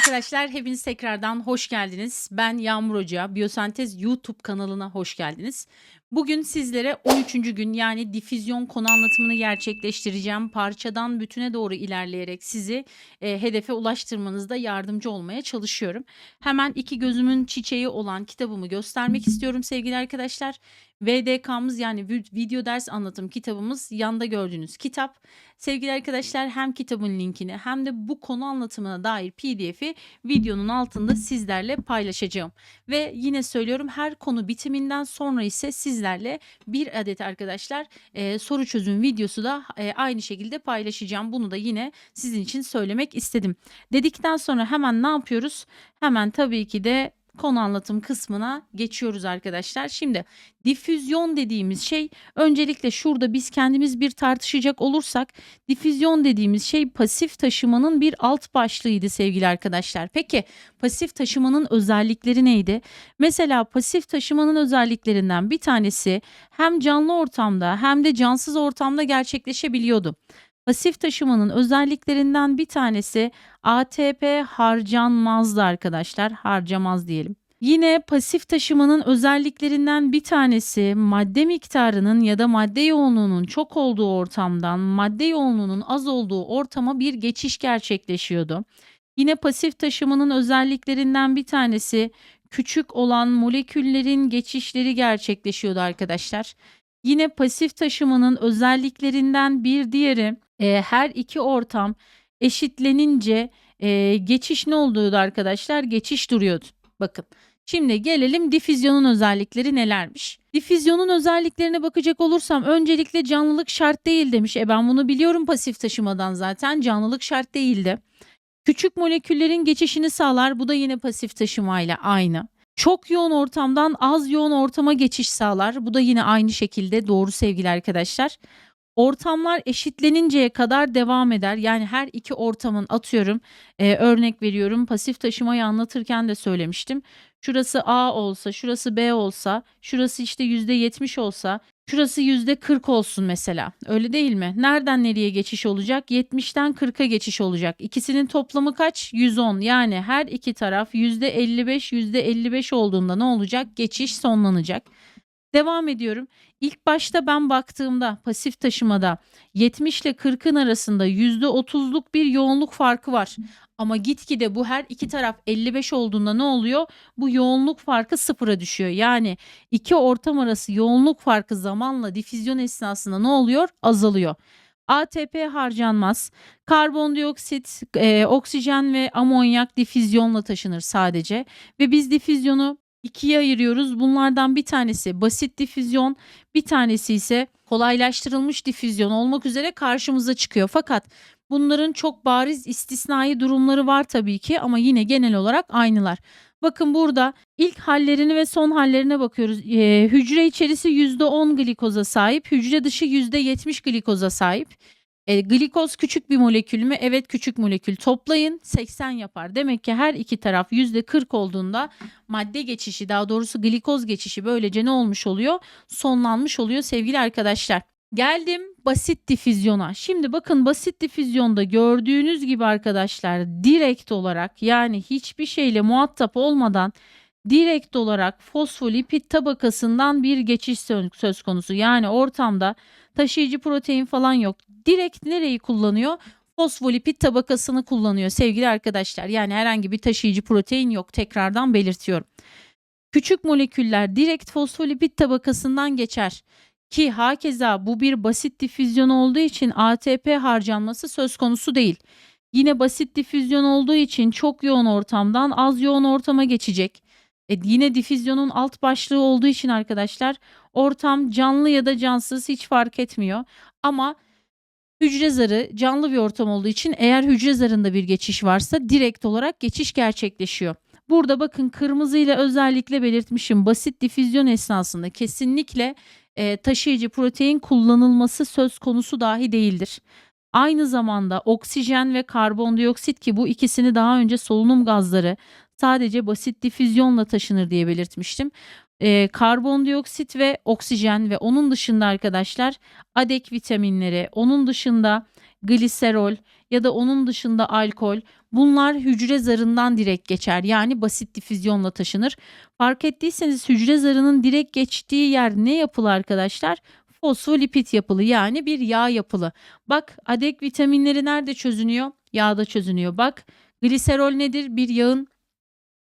arkadaşlar, hepiniz tekrardan hoş geldiniz. Ben Yağmur Hoca, Biyosentez YouTube kanalına hoş geldiniz. Bugün sizlere 13. gün yani difüzyon konu anlatımını gerçekleştireceğim. Parçadan bütüne doğru ilerleyerek sizi e, hedefe ulaştırmanızda yardımcı olmaya çalışıyorum. Hemen iki gözümün çiçeği olan kitabımı göstermek istiyorum sevgili arkadaşlar. VDK'mız yani vi- video ders anlatım kitabımız yanda gördüğünüz kitap. Sevgili arkadaşlar hem kitabın linkini hem de bu konu anlatımına dair PDF'i videonun altında sizlerle paylaşacağım. Ve yine söylüyorum her konu bitiminden sonra ise sizlerle bir adet arkadaşlar e, soru çözüm videosu da e, aynı şekilde paylaşacağım. Bunu da yine sizin için söylemek istedim. Dedikten sonra hemen ne yapıyoruz? Hemen tabii ki de konu anlatım kısmına geçiyoruz arkadaşlar. Şimdi difüzyon dediğimiz şey öncelikle şurada biz kendimiz bir tartışacak olursak difüzyon dediğimiz şey pasif taşımanın bir alt başlığıydı sevgili arkadaşlar. Peki pasif taşımanın özellikleri neydi? Mesela pasif taşımanın özelliklerinden bir tanesi hem canlı ortamda hem de cansız ortamda gerçekleşebiliyordu. Pasif taşımanın özelliklerinden bir tanesi ATP harcanmazdı arkadaşlar. Harcamaz diyelim. Yine pasif taşımanın özelliklerinden bir tanesi madde miktarının ya da madde yoğunluğunun çok olduğu ortamdan madde yoğunluğunun az olduğu ortama bir geçiş gerçekleşiyordu. Yine pasif taşımanın özelliklerinden bir tanesi küçük olan moleküllerin geçişleri gerçekleşiyordu arkadaşlar. Yine pasif taşımanın özelliklerinden bir diğeri e, her iki ortam eşitlenince e, geçiş ne oluyordu arkadaşlar? Geçiş duruyordu. Bakın. Şimdi gelelim difüzyonun özellikleri nelermiş? Difüzyonun özelliklerine bakacak olursam öncelikle canlılık şart değil demiş. E ben bunu biliyorum pasif taşımadan zaten canlılık şart değildi. Küçük moleküllerin geçişini sağlar. Bu da yine pasif taşımayla aynı. Çok yoğun ortamdan az yoğun ortama geçiş sağlar. Bu da yine aynı şekilde doğru sevgili arkadaşlar. Ortamlar eşitleninceye kadar devam eder. Yani her iki ortamın atıyorum e, örnek veriyorum pasif taşımayı anlatırken de söylemiştim. Şurası A olsa, şurası B olsa, şurası işte %70 olsa, şurası %40 olsun mesela. Öyle değil mi? Nereden nereye geçiş olacak? 70'ten 40'a geçiş olacak. İkisinin toplamı kaç? 110. Yani her iki taraf %55 %55 olduğunda ne olacak? Geçiş sonlanacak. Devam ediyorum. İlk başta ben baktığımda pasif taşımada 70 ile 40'ın arasında %30'luk bir yoğunluk farkı var. Ama gitgide bu her iki taraf 55 olduğunda ne oluyor? Bu yoğunluk farkı sıfıra düşüyor. Yani iki ortam arası yoğunluk farkı zamanla difüzyon esnasında ne oluyor? Azalıyor. ATP harcanmaz. Karbondioksit, e, oksijen ve amonyak difüzyonla taşınır sadece. Ve biz difüzyonu ikiye ayırıyoruz. Bunlardan bir tanesi basit difüzyon, bir tanesi ise kolaylaştırılmış difüzyon olmak üzere karşımıza çıkıyor. Fakat bunların çok bariz istisnai durumları var tabii ki ama yine genel olarak aynılar. Bakın burada ilk hallerini ve son hallerine bakıyoruz. Ee, hücre içerisi %10 glikoza sahip, hücre dışı %70 glikoza sahip. E, glikoz küçük bir molekül mü? Evet küçük molekül. Toplayın 80 yapar. Demek ki her iki taraf %40 olduğunda madde geçişi daha doğrusu glikoz geçişi böylece ne olmuş oluyor? Sonlanmış oluyor sevgili arkadaşlar. Geldim basit difüzyona. Şimdi bakın basit difüzyonda gördüğünüz gibi arkadaşlar direkt olarak yani hiçbir şeyle muhatap olmadan direkt olarak fosfolipid tabakasından bir geçiş sö- söz konusu. Yani ortamda taşıyıcı protein falan yok. Direkt nereyi kullanıyor? Fosfolipid tabakasını kullanıyor sevgili arkadaşlar. Yani herhangi bir taşıyıcı protein yok. Tekrardan belirtiyorum. Küçük moleküller direkt fosfolipid tabakasından geçer. Ki hakeza bu bir basit difüzyon olduğu için ATP harcanması söz konusu değil. Yine basit difüzyon olduğu için çok yoğun ortamdan az yoğun ortama geçecek. E, yine difüzyonun alt başlığı olduğu için arkadaşlar ortam canlı ya da cansız hiç fark etmiyor. Ama hücre zarı canlı bir ortam olduğu için eğer hücre zarında bir geçiş varsa direkt olarak geçiş gerçekleşiyor. Burada bakın kırmızıyla özellikle belirtmişim basit difüzyon esnasında kesinlikle e, taşıyıcı protein kullanılması söz konusu dahi değildir. Aynı zamanda oksijen ve karbondioksit ki bu ikisini daha önce solunum gazları sadece basit difüzyonla taşınır diye belirtmiştim. Ee, karbondioksit ve oksijen ve onun dışında arkadaşlar adek vitaminleri, onun dışında gliserol ya da onun dışında alkol Bunlar hücre zarından direkt geçer. Yani basit difüzyonla taşınır. Fark ettiyseniz hücre zarının direkt geçtiği yer ne yapılı arkadaşlar? Fosfolipid yapılı yani bir yağ yapılı. Bak adek vitaminleri nerede çözünüyor? Yağda çözünüyor. Bak gliserol nedir? Bir yağın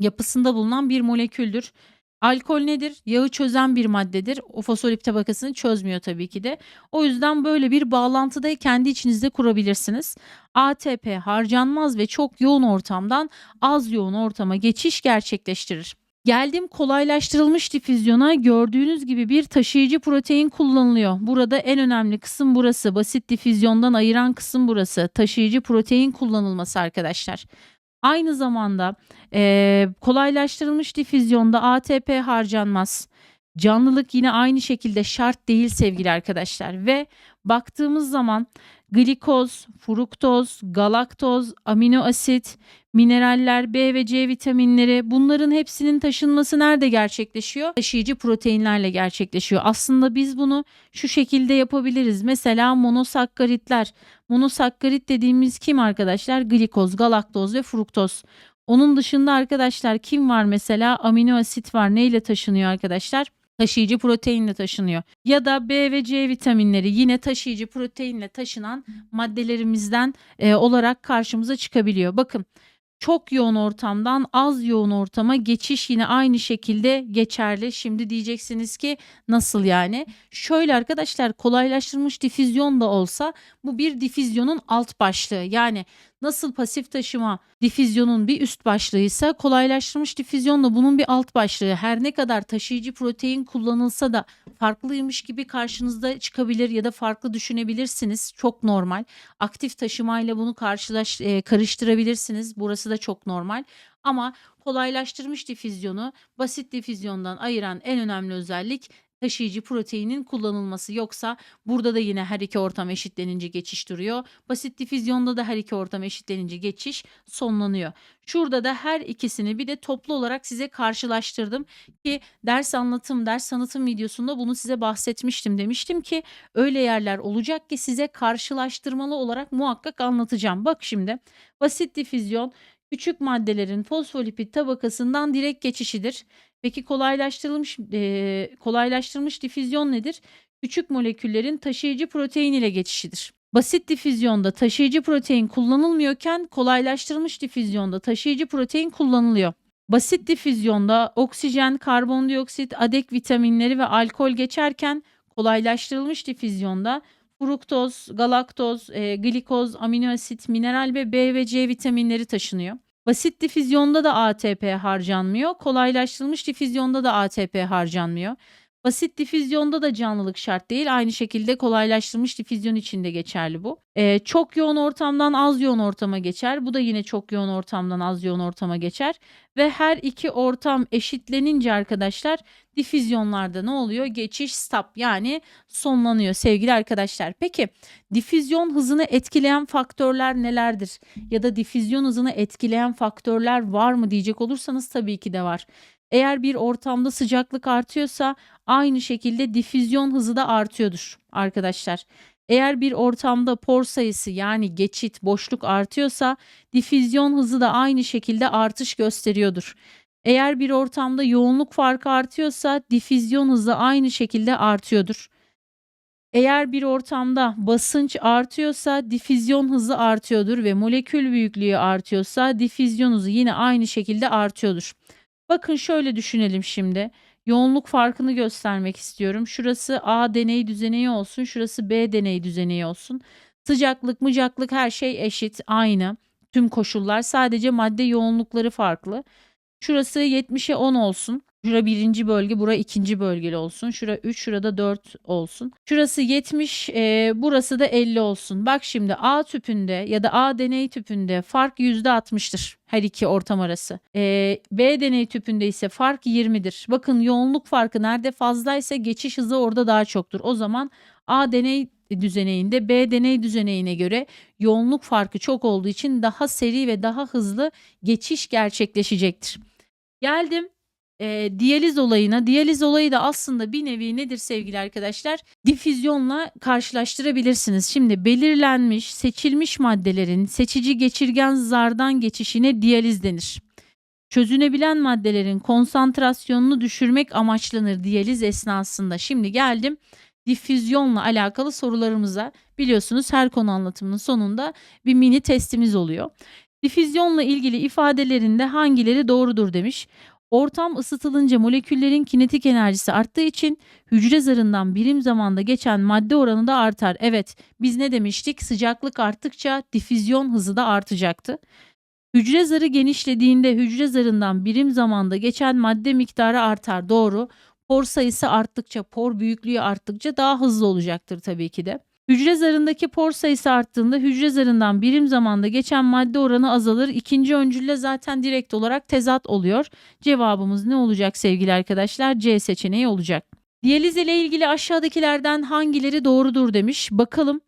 yapısında bulunan bir moleküldür. Alkol nedir? Yağı çözen bir maddedir. O fosfolipid tabakasını çözmüyor tabii ki de. O yüzden böyle bir bağlantıda kendi içinizde kurabilirsiniz. ATP harcanmaz ve çok yoğun ortamdan az yoğun ortama geçiş gerçekleştirir. Geldim kolaylaştırılmış difüzyona gördüğünüz gibi bir taşıyıcı protein kullanılıyor. Burada en önemli kısım burası. Basit difüzyondan ayıran kısım burası. Taşıyıcı protein kullanılması arkadaşlar. Aynı zamanda e, kolaylaştırılmış difüzyonda ATP harcanmaz. Canlılık yine aynı şekilde şart değil sevgili arkadaşlar ve baktığımız zaman glikoz, fruktoz, galaktoz, amino asit, mineraller, B ve C vitaminleri bunların hepsinin taşınması nerede gerçekleşiyor? Taşıyıcı proteinlerle gerçekleşiyor. Aslında biz bunu şu şekilde yapabiliriz. Mesela monosakkaritler. Monosakkarit dediğimiz kim arkadaşlar? Glikoz, galaktoz ve fruktoz. Onun dışında arkadaşlar kim var mesela? Amino asit var. Neyle taşınıyor arkadaşlar? Taşıyıcı proteinle taşınıyor. Ya da B ve C vitaminleri yine taşıyıcı proteinle taşınan maddelerimizden e, olarak karşımıza çıkabiliyor. Bakın çok yoğun ortamdan az yoğun ortama geçiş yine aynı şekilde geçerli. Şimdi diyeceksiniz ki nasıl yani? Şöyle arkadaşlar kolaylaştırılmış difüzyon da olsa bu bir difüzyonun alt başlığı. Yani nasıl pasif taşıma difüzyonun bir üst başlığıysa kolaylaştırılmış difüzyon da bunun bir alt başlığı. Her ne kadar taşıyıcı protein kullanılsa da farklıymış gibi karşınızda çıkabilir ya da farklı düşünebilirsiniz. Çok normal. Aktif taşımayla bunu karşılaş e, karıştırabilirsiniz. Burası da çok normal. Ama kolaylaştırmış difüzyonu basit difüzyondan ayıran en önemli özellik taşıyıcı proteinin kullanılması. Yoksa burada da yine her iki ortam eşitlenince geçiş duruyor. Basit difüzyonda da her iki ortam eşitlenince geçiş sonlanıyor. Şurada da her ikisini bir de toplu olarak size karşılaştırdım ki ders anlatım, ders sanatım videosunda bunu size bahsetmiştim. Demiştim ki öyle yerler olacak ki size karşılaştırmalı olarak muhakkak anlatacağım. Bak şimdi basit difüzyon küçük maddelerin fosfolipid tabakasından direkt geçişidir. Peki kolaylaştırılmış e, kolaylaştırılmış difüzyon nedir? Küçük moleküllerin taşıyıcı protein ile geçişidir. Basit difüzyonda taşıyıcı protein kullanılmıyorken kolaylaştırılmış difüzyonda taşıyıcı protein kullanılıyor. Basit difüzyonda oksijen, karbondioksit, adek vitaminleri ve alkol geçerken kolaylaştırılmış difüzyonda fruktoz, galaktoz, e, glikoz, amino asit, mineral ve B ve C vitaminleri taşınıyor. Basit difüzyonda da ATP harcanmıyor. Kolaylaştırılmış difüzyonda da ATP harcanmıyor. Basit difüzyonda da canlılık şart değil. Aynı şekilde kolaylaştırılmış difüzyon için de geçerli bu. Ee, çok yoğun ortamdan az yoğun ortama geçer. Bu da yine çok yoğun ortamdan az yoğun ortama geçer. Ve her iki ortam eşitlenince arkadaşlar difüzyonlarda ne oluyor? Geçiş stop yani sonlanıyor sevgili arkadaşlar. Peki difüzyon hızını etkileyen faktörler nelerdir? Ya da difüzyon hızını etkileyen faktörler var mı diyecek olursanız tabii ki de var. Eğer bir ortamda sıcaklık artıyorsa aynı şekilde difüzyon hızı da artıyordur arkadaşlar. Eğer bir ortamda por sayısı yani geçit, boşluk artıyorsa difüzyon hızı da aynı şekilde artış gösteriyordur. Eğer bir ortamda yoğunluk farkı artıyorsa difüzyon hızı aynı şekilde artıyordur. Eğer bir ortamda basınç artıyorsa difüzyon hızı artıyordur ve molekül büyüklüğü artıyorsa difüzyon hızı yine aynı şekilde artıyordur. Bakın şöyle düşünelim şimdi. Yoğunluk farkını göstermek istiyorum. Şurası A deney düzeneği olsun. Şurası B deney düzeneği olsun. Sıcaklık, mıcaklık her şey eşit, aynı. Tüm koşullar sadece madde yoğunlukları farklı. Şurası 70'e 10 olsun. Şura birinci bölge, bura ikinci bölgeli olsun. Şura 3, şurada 4 olsun. Şurası 70, e, burası da 50 olsun. Bak şimdi A tüpünde ya da A deney tüpünde fark %60'tır her iki ortam arası. E, B deney tüpünde ise fark 20'dir. Bakın yoğunluk farkı nerede fazlaysa geçiş hızı orada daha çoktur. O zaman A deney düzeneğinde B deney düzeneğine göre yoğunluk farkı çok olduğu için daha seri ve daha hızlı geçiş gerçekleşecektir. Geldim e, diyaliz olayına. Diyaliz olayı da aslında bir nevi nedir sevgili arkadaşlar? Difüzyonla karşılaştırabilirsiniz. Şimdi belirlenmiş, seçilmiş maddelerin seçici geçirgen zardan geçişine diyaliz denir. Çözünebilen maddelerin konsantrasyonunu düşürmek amaçlanır diyaliz esnasında. Şimdi geldim difüzyonla alakalı sorularımıza. Biliyorsunuz her konu anlatımının sonunda bir mini testimiz oluyor. Difüzyonla ilgili ifadelerinde hangileri doğrudur demiş. Ortam ısıtılınca moleküllerin kinetik enerjisi arttığı için hücre zarından birim zamanda geçen madde oranı da artar. Evet, biz ne demiştik? Sıcaklık arttıkça difüzyon hızı da artacaktı. Hücre zarı genişlediğinde hücre zarından birim zamanda geçen madde miktarı artar. Doğru. Por sayısı arttıkça, por büyüklüğü arttıkça daha hızlı olacaktır tabii ki de. Hücre zarındaki por sayısı arttığında hücre zarından birim zamanda geçen madde oranı azalır. İkinci öncülle zaten direkt olarak tezat oluyor. Cevabımız ne olacak sevgili arkadaşlar? C seçeneği olacak. Diyaliz ile ilgili aşağıdakilerden hangileri doğrudur demiş. Bakalım.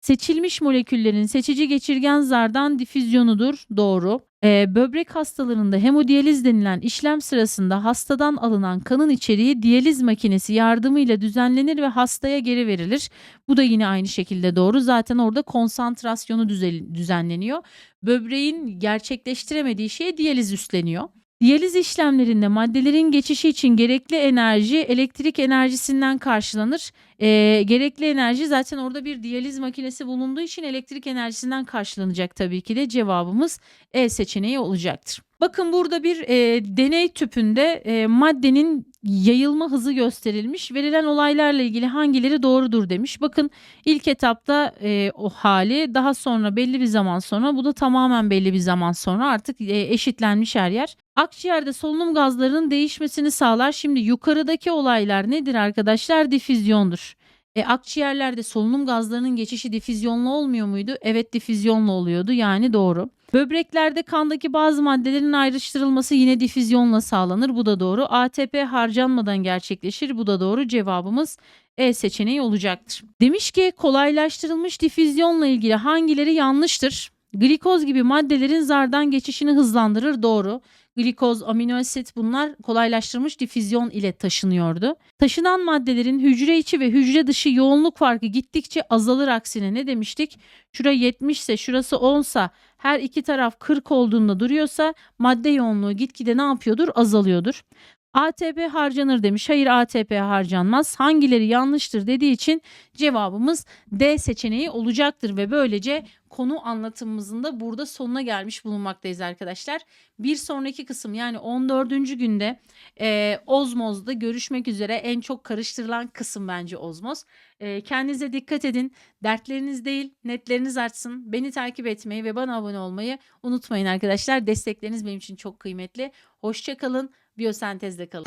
Seçilmiş moleküllerin seçici geçirgen zardan difüzyonudur. Doğru. Ee, böbrek hastalarında hemodiyaliz denilen işlem sırasında hastadan alınan kanın içeriği diyaliz makinesi yardımıyla düzenlenir ve hastaya geri verilir. Bu da yine aynı şekilde doğru. Zaten orada konsantrasyonu düzenleniyor. Böbreğin gerçekleştiremediği şeye diyaliz üstleniyor. Diyaliz işlemlerinde maddelerin geçişi için gerekli enerji elektrik enerjisinden karşılanır. Ee, gerekli enerji zaten orada bir diyaliz makinesi bulunduğu için elektrik enerjisinden karşılanacak tabii ki de cevabımız E seçeneği olacaktır. Bakın burada bir e, deney tüpünde e, maddenin yayılma hızı gösterilmiş. Verilen olaylarla ilgili hangileri doğrudur demiş. Bakın ilk etapta e, o hali daha sonra belli bir zaman sonra bu da tamamen belli bir zaman sonra artık e, eşitlenmiş her yer. Akciğerde solunum gazlarının değişmesini sağlar. Şimdi yukarıdaki olaylar nedir arkadaşlar? Difüzyondur. E, akciğerlerde solunum gazlarının geçişi difüzyonla olmuyor muydu? Evet difüzyonla oluyordu yani doğru. Böbreklerde kandaki bazı maddelerin ayrıştırılması yine difüzyonla sağlanır. Bu da doğru. ATP harcanmadan gerçekleşir. Bu da doğru. Cevabımız E seçeneği olacaktır. Demiş ki kolaylaştırılmış difüzyonla ilgili hangileri yanlıştır? Glikoz gibi maddelerin zardan geçişini hızlandırır. Doğru. Glikoz, amino asit bunlar kolaylaştırılmış difüzyon ile taşınıyordu. Taşınan maddelerin hücre içi ve hücre dışı yoğunluk farkı gittikçe azalır aksine ne demiştik? Şura 70 ise şurası 10 sa her iki taraf 40 olduğunda duruyorsa madde yoğunluğu gitgide ne yapıyordur? Azalıyordur. ATP harcanır demiş. Hayır ATP harcanmaz. Hangileri yanlıştır dediği için cevabımız D seçeneği olacaktır ve böylece konu anlatımımızın da burada sonuna gelmiş bulunmaktayız arkadaşlar. Bir sonraki kısım yani 14. günde e, Ozmoz'da görüşmek üzere en çok karıştırılan kısım bence Ozmoz. E, kendinize dikkat edin. Dertleriniz değil netleriniz artsın. Beni takip etmeyi ve bana abone olmayı unutmayın arkadaşlar. Destekleriniz benim için çok kıymetli. Hoşçakalın. Biyosentezde kalın.